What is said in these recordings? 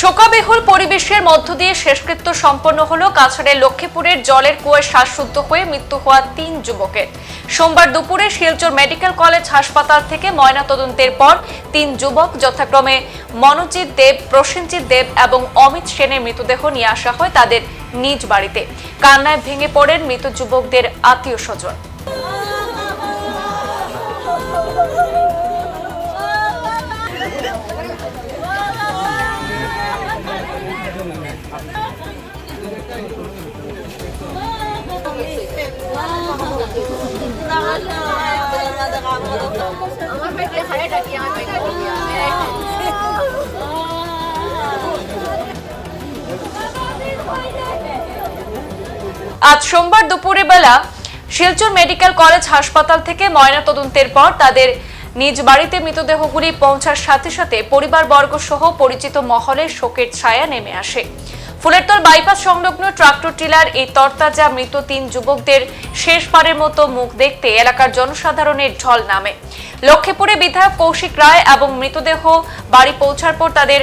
শোকাবেহুল পরিবেশের মধ্য দিয়ে শেষকৃত্য সম্পন্ন হলো কাছাড়ের লক্ষ্মীপুরের জলের কুয়ায় শ্বাসরুদ্ধ হয়ে মৃত্যু হওয়া তিন যুবকের। সোমবার দুপুরে শিলচর মেডিকেল কলেজ হাসপাতাল থেকে ময়নাতদন্তের পর তিন যুবক যথাক্রমে মনোজিৎ দেব, প্রসেনজিৎ দেব এবং অমিত সেনের মৃতদেহ নিয়ে আসা হয় তাদের নিজ বাড়িতে। কান্নায় ভেঙে পড়েন মৃত যুবকদের আত্মীয় স্বজন। আজ সোমবার দুপুরে বেলা শিলচর মেডিকেল কলেজ হাসপাতাল থেকে ময়নাতদন্তের পর তাদের নিজ বাড়িতে মৃতদেহগুলি পৌঁছার সাথে সাথে পরিবারবর্গ সহ পরিচিত মহলে শোকের ছায়া নেমে আসে। ফুলেরতল বাইপাস সংলগ্ন ট্রাক্টর টিলার এই তরতাজা মৃত তিন যুবকদের শেষবারের মতো মুখ দেখতে এলাকার জনসাধারণের ঢল নামে। লক্ষ্মীপুরে বিধায়ক কৌশিক রায় এবং মৃতদেহ বাড়ি পৌঁছার পর তাদের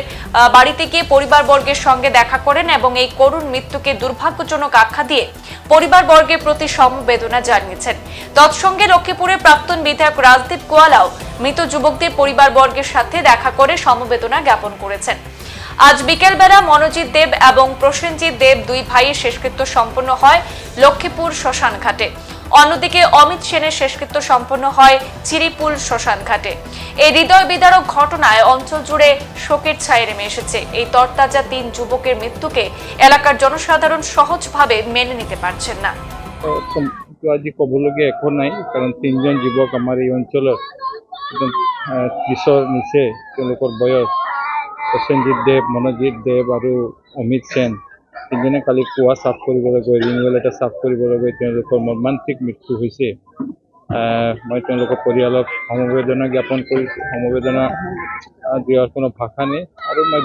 বাড়িতে গিয়ে পরিবারবর্গের সঙ্গে দেখা করেন এবং এই করুণ মৃত্যুকে দুর্ভাগ্যজনক আখ্যা দিয়ে পরিবারবর্গের প্রতি সমবেদনা জানিয়েছেন। তৎসঙ্গে লক্ষ্মীপুরের প্রাক্তন বিধায়ক রাজদীপ গোয়ালাও মৃত যুবকদের পরিবারবর্গের সাথে দেখা করে সমবেদনা জ্ঞাপন করেছেন। আজ বিকেলবেলা মনোজিৎ দেব এবং প্রসেনজিৎ দেব দুই ভাইয়ের শেষকৃত্য সম্পন্ন হয় লক্ষ্মীপুর শ্মশান ঘাটে। অন্যদিকে অমিত সেনের শেষকৃত্য সম্পন্ন হয় চিরিপুল শ্মশান ঘাটে। এই হৃদয় বিদারক ঘটনায় অঞ্চল জুড়ে শোকের ছায়া নেমে এসেছে। এই তরতাজা তিন যুবকের মৃত্যুকে এলাকার জনসাধারণ সহজভাবে মেনে নিতে পারছেন না। আজি ক'বলগীয়া একো নাই, কাৰণ তিনিজন যুৱক আমাৰ এই ত্ৰিছৰ নিচে তেওঁলোকৰ বয়স। প্ৰসেনজিৎ দেৱ মনোজিৎ দেৱ আৰু অমিত সেন। তিনিজনে কালি কুঁৱা চাফ কৰিবলৈ গৈ ৰিনিউৱেল এটা চাফ কৰিবলৈ গৈ তেওঁলোকৰ মৰ্মান্তিক মৃত্যু হৈছে। মই তেওঁলোকৰ পৰিয়ালক সমবেদনা জ্ঞাপন কৰিছোঁ। সমবেদনা দিয়াৰ কোনো ভাষা নাই আৰু মই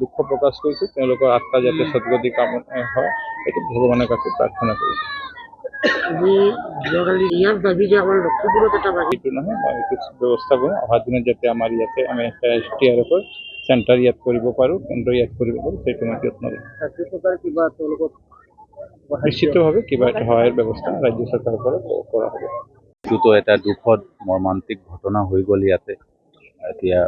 দুখ প্ৰকাশ কৰিছোঁ। তেওঁলোকৰ আত্মা যাতে সদগতি কামনা হয় এইটো ভগৱানৰ কাছে প্ৰাৰ্থনা কৰিছোঁ। সেইটো নহয় মই এইটো ব্যৱস্থা অহা দিনত যাতে আমাৰ ইয়াতে আমি এছ টি আৰ এফৰ চেণ্টাৰ ইয়াত কৰিব পাৰোঁ কেন্দ্ৰ ইয়াত কৰিব পাৰোঁ সেইটো কিবা তেওঁলোকক নিশ্চিতভাৱে কিবা এটা সহায়ৰ ব্যৱস্থা ৰাজ্য চৰকাৰৰ পৰা কৰা হ'ব। এইটোতো এটা দুখদ মৰ্মান্তিক ঘটনা হৈ গ'ল ইয়াতে এতিয়া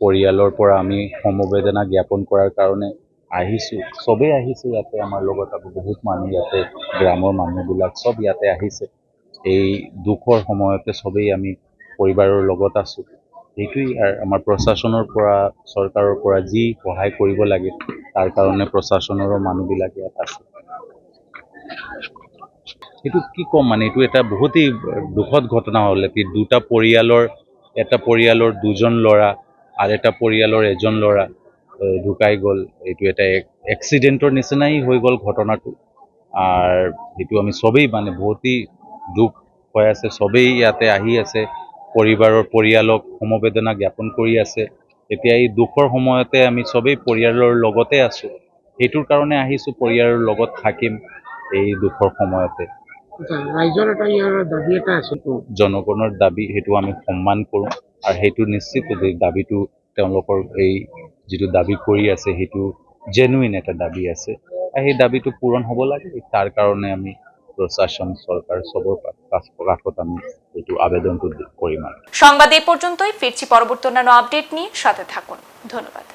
পৰিয়ালৰ পৰা আমি সমবেদনা জ্ঞাপন কৰাৰ কাৰণে আহিছোঁ চবেই আহিছে ইয়াতে আমাৰ লগত আকৌ বহুত মানুহ ইয়াতে গ্ৰামৰ মানুহবিলাক চব ইয়াতে আহিছে। এই দুখৰ সময়তে চবেই আমি পৰিবাৰৰ লগত আছোঁ। সেইটোৱেই আমাৰ প্ৰশাসনৰ পৰা, চৰকাৰৰ পৰা যি সহায় কৰিব লাগে, তাৰ কাৰণে প্ৰশাসনৰো মানুহবিলাক ইয়াত আছে। এইটো কি ক'ম মানে এইটো এটা বহুতেই দুখদ ঘটনা হ'ল, কি দুটা পৰিয়ালৰ, এটা পৰিয়ালৰ দুজন ল'ৰা আৰু এটা পৰিয়ালৰ এজন ল'ৰা ঢুকাই গ'ল। এইটো এটা এক্সিডেণ্টৰ নিচিনাই হৈ গ'ল ঘটনাটো। আৰু, সেইটো আমি চবেই মানে বহুতেই দুখ হৈ আছে, চবেই ইয়াতে আহি আছে। পৰিবাৰৰ পৰিয়ালক সমবেদনা জ্ঞাপন কৰি আছে। এতিয়া এই দুখৰ সময়তে আমি চবেই পৰিয়ালৰ লগতে আছোঁ। সেইটোৰ কাৰণে আহিছোঁ পৰিয়ালৰ লগত থাকিম এই দুখৰ সময়তে। ৰাইজৰ এটা ইয়াৰ দাবি এটা আছে জনগণৰ দাবি সেইটো আমি সন্মান কৰোঁ আৰু সেইটো নিশ্চিত দাবীটো তেওঁলোকৰ এই যিটো দাবি কৰি আছে সেইটো জেনুইন এটা দাবি আছে। আৰু সেই দাবীটো পূৰণ হ'ব লাগে তাৰ কাৰণে আমি প্ৰশাসন সরকার সবর আমি, একটু আবেদন করি সংবাদ এই পর্যন্তই। ফিরছি পরবর্তী অন্যান্য আপডেট নিয়ে, সাথে থাকুন। ধন্যবাদ।